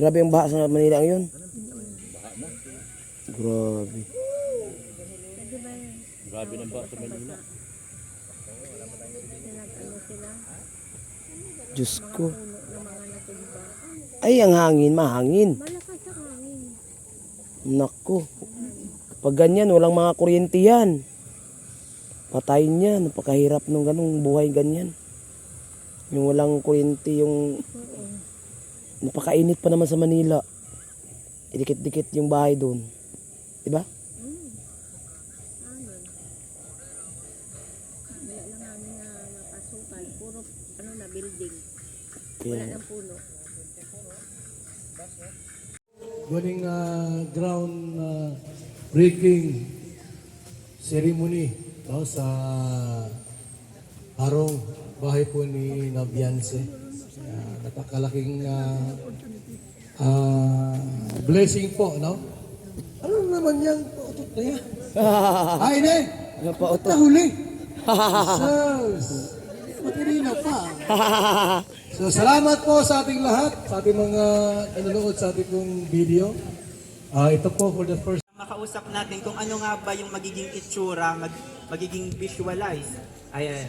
Grabe ang baha sa Manila ngayon. Grabe. Grabe ng baha sa Manila. Diyos ko. Ay, ang hangin, mahangin. Nako. Pag ganyan, walang mga kuryente yan. Patayin yan. Napakahirap nung ganung buhay ganyan. Yung walang kuryente, yung... Napakainit pa naman sa Manila. Idikit-dikit yung bahay doon. Diba? Hangin. Wala lang hangin na mapasukan. Puro ano na building. Wala ng puno. Galing uh, ground uh, breaking ceremony no, sa harong bahay po ni Nabianse. Uh, napakalaking uh, uh, blessing po, no? Ano naman yan? Pautot na yan. Ay, ne! ano pa ito? Nahuli! Jesus! Matirino pa. So salamat po sa ating lahat, sa ating mga nanonood sa ating pong video. Ah, ito po for the first makausap natin kung ano nga ba yung magiging itsura, mag, magiging visualize. Ayan.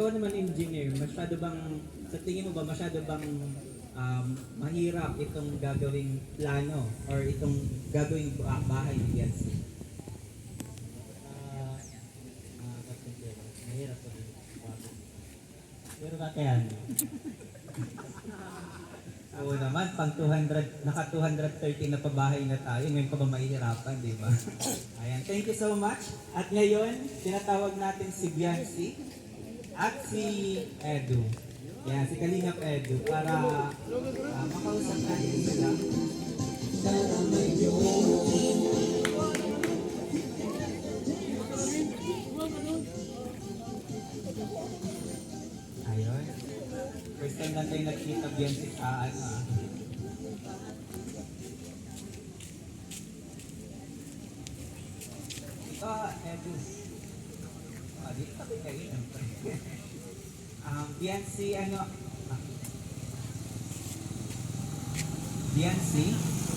Ikaw naman engineer, masyado bang, sa tingin mo ba masyado bang um, mahirap itong gagawing plano or itong gagawing ba- bahay ni Yancy? mahirap pa din. Pero kakayan. Oo naman, pang 200, naka 230 na pabahay na tayo, ngayon pa ba mahihirapan, di ba? Ayan, thank you so much. At ngayon, tinatawag natin si Biancy at si Edu. Yan, si Kalingap Edu para um, Biancy, ano, ah. Biancy,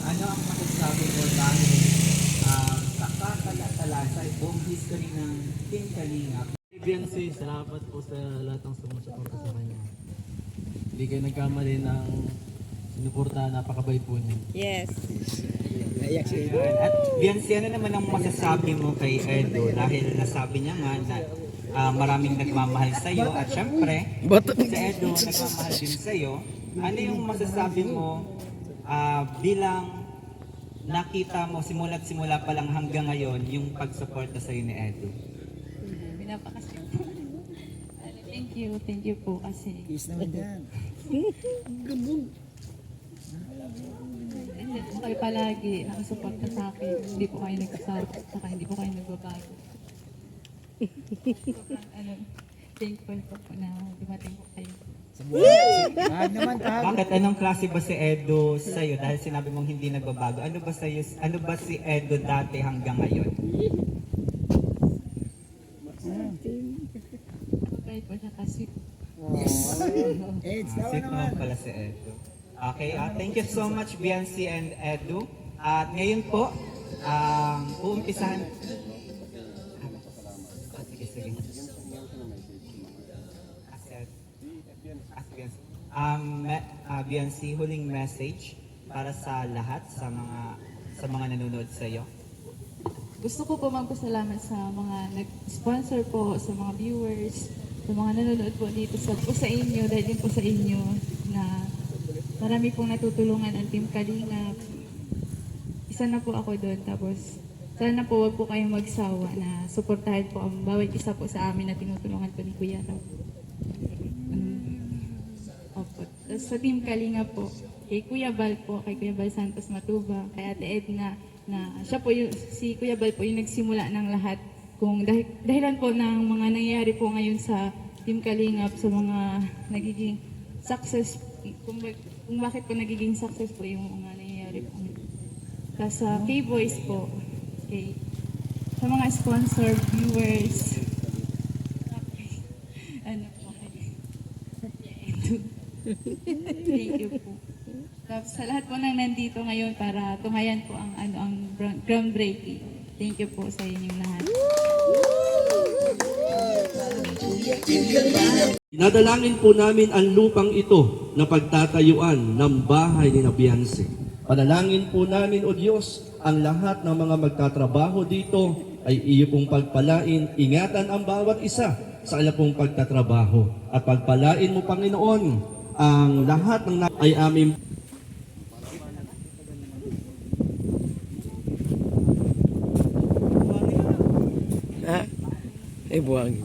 ano ang masasabi mo dahil um, sa kakala-tala sa buong history ng Team Kalingap, Biancy, salamat po sa lahat ng sumusuporta sa kanya. Hindi kayo nagkamali ng sinuporta, napakabait po niya. Yes. Ayan. At Biancy, ano naman ang masasabi mo kay Edo dahil nasabi niya nga na ah, maraming nagmamahal sa iyo at syempre si Edo nagmamahal din sa iyo. Ano yung masasabi mo ah, bilang nakita mo simula't simula pa lang hanggang ngayon yung pagsuporta sa iyo ni Edo? Pinapakasya po. Thank you, thank you po kasi. Hindi po kayo palagi nakasuporta sa akin. Hindi po kayo nagsasawa, saka hindi po kayo nagbabago. Thankful po po na dumating po kayo. Bakit anong klase ba si Edo sa iyo dahil sinabi mong hindi nagbabago? Ano ba sa ano ba si Edo dati hanggang ngayon? Kahit po siya kasi Sweet naman pala si Edu. Okay, ah, thank you so much Biancy and Edu. At ngayon po, um, uumpisahan... Um, me- ah, Beyonce, huling message para sa lahat, sa mga sa mga nanonood sa iyo. Gusto ko po magpasalamat sa mga nag-sponsor po, sa mga viewers, sa mga nanonood po dito sa, po sa inyo, dahil din po sa inyo na marami pong natutulungan ang Team Kalingap. Isa na po ako doon. Tapos sana po wag po kayong magsawa na suportahan po ang bawat isa po sa amin na tinutulungan po ni Kuya Rob. Sa Team Kalinga po, kay Kuya Bal po, kay Kuya Bal Santos Matuba, kay Ate Edna, na siya po yung, si Kuya Bal po yung nagsimula ng lahat. Kung dahil, dahilan po ng mga nangyayari po ngayon sa Team Kalingap, sa mga nagiging success, kung, kung bakit po nagiging success po yung mga nangyayari po. Tapos sa K-Boys po, kay, sa mga sponsor, viewers, ano po, Thank you po. Sa lahat po nang nandito ngayon para tumayan po ang ano ang ground- groundbreaking. Thank you po sa inyong lahat. Inadalangin po namin ang lupang ito na pagtatayuan ng bahay ni Nabianse. Panalangin po namin, O Diyos, ang lahat ng mga magtatrabaho dito ay iyo pong pagpalain, ingatan ang bawat isa sa ala pong pagtatrabaho. At pagpalain mo, Panginoon, ang lahat ng na- ay aming Ha? Eh, buhangin.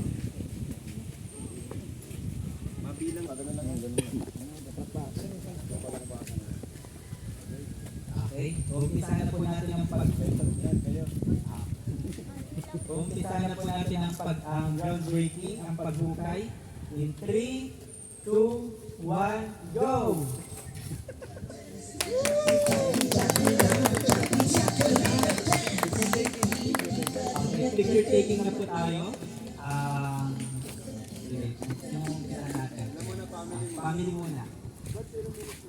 Okay? Umpisa na po natin ang pag... Umpisa na po natin ang pag ang groundbreaking, ang paghukay. In 3, 2, 1, go! Okay, picture taking na po tayo. Um, sige, yung natin. Family muna. Okay,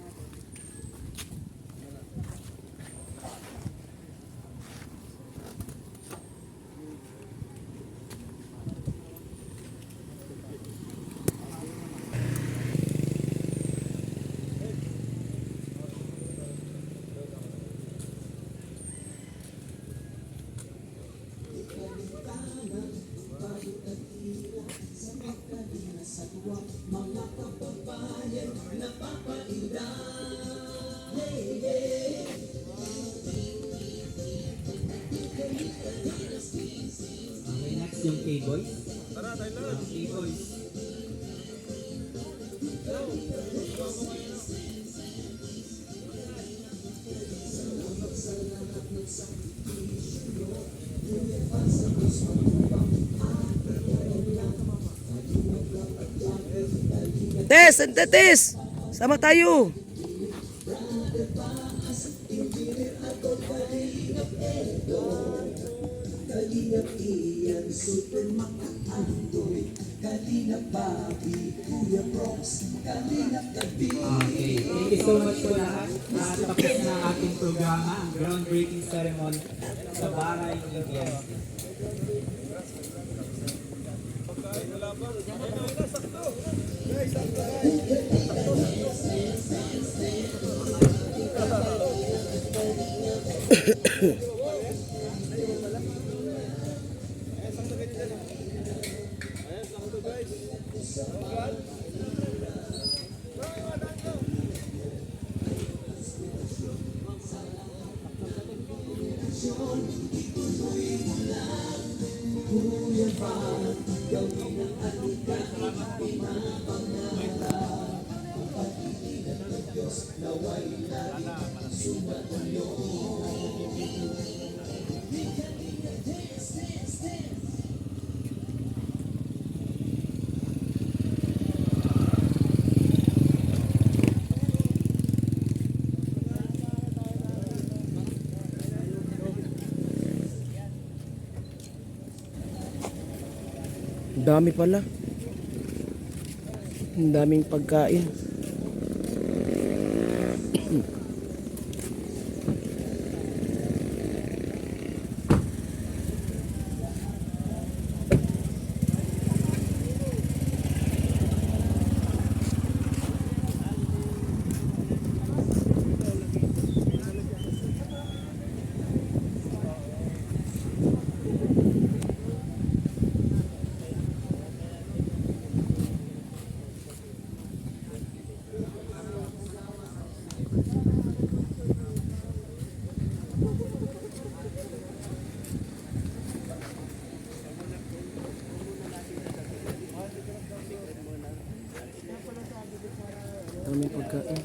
Tes, ante, tes! Sama tayo! Thank you so much po lahat. Tapos na ang ating programa, ang groundbreaking ceremony sa Baray ni Beyonce. Ang dami pala. Ang daming pagkain. Daming pagkain.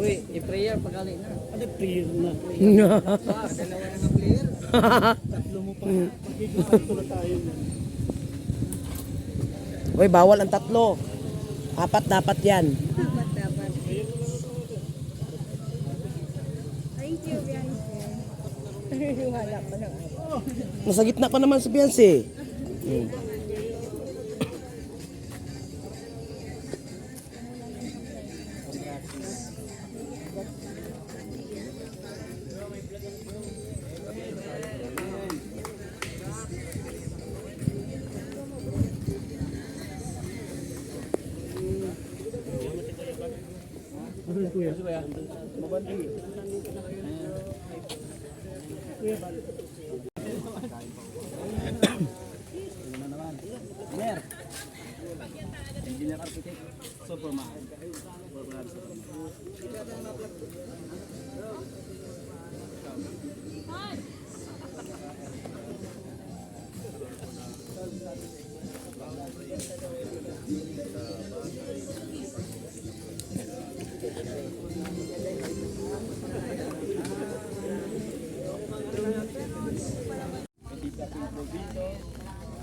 Uy, i-prayer pag na. Uy, bawal ang tatlo. Apat dapat yan. Dapat, dapat. Thank you, Bianca. Wala pa na. Nasa gitna pa naman si Beyonce. Hmm. Yeah.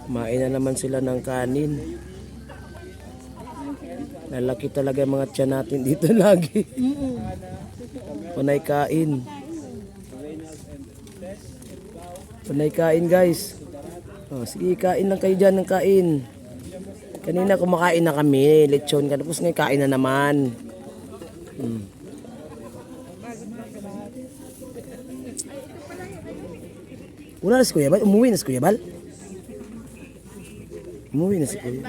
Kumain na naman sila ng kanin. Lalaki talaga yung mga tiyan natin dito lagi. Panay kain. Panay kain guys. Oh, sige, kain lang kayo dyan ng kain. Kanina kumakain na kami, lechon ka. Tapos ngayon kain na naman. Hmm. Wala na si Kuya Bal? Umuwi na si Kuya Bal? Umuwi na si Kuya.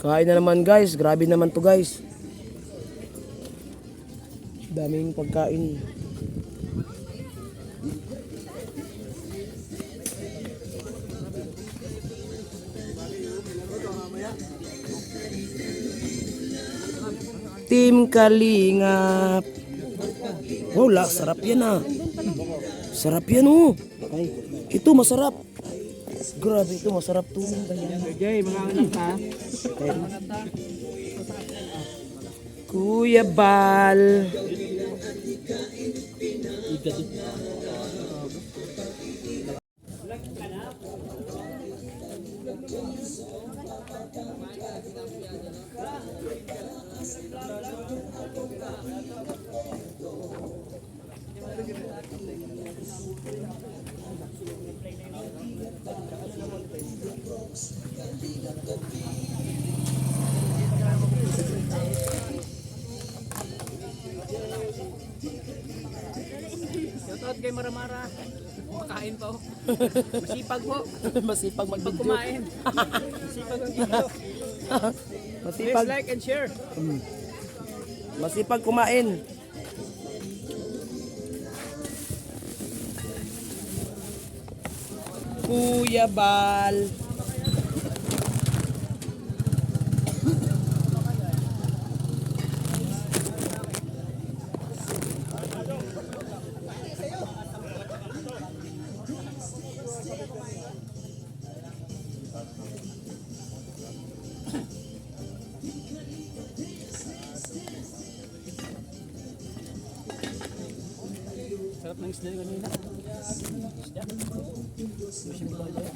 Kain na naman guys. Grabe naman to guys. Daming pagkain. Team Kalingap. Oh, la, sarap yan ah. Sarap yan oh. Ito masarap. Grabe ito, masarap to. Jay, mga anak ha. Kuya Bal. Shoutout kay Maramara. Makain pa oh. Masipag po. Masipag Pag mag-video. kumain. Masipag ang video. Masipag, Please like and share. masipag kumain. Kuya Bal. dari kanina. Isda. Fishing pole dyan.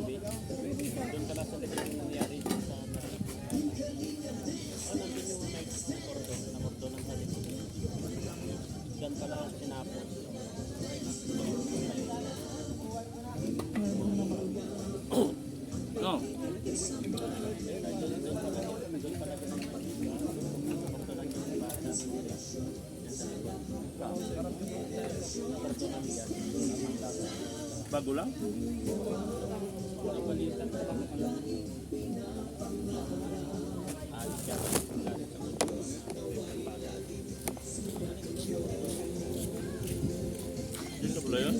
sinabi, doon pala sa likod yung nangyari sa Marie. Ano din yung night na cordon, na cordon ng talit. Diyan pala sinapos. No. Bago lang? Dito pala yun?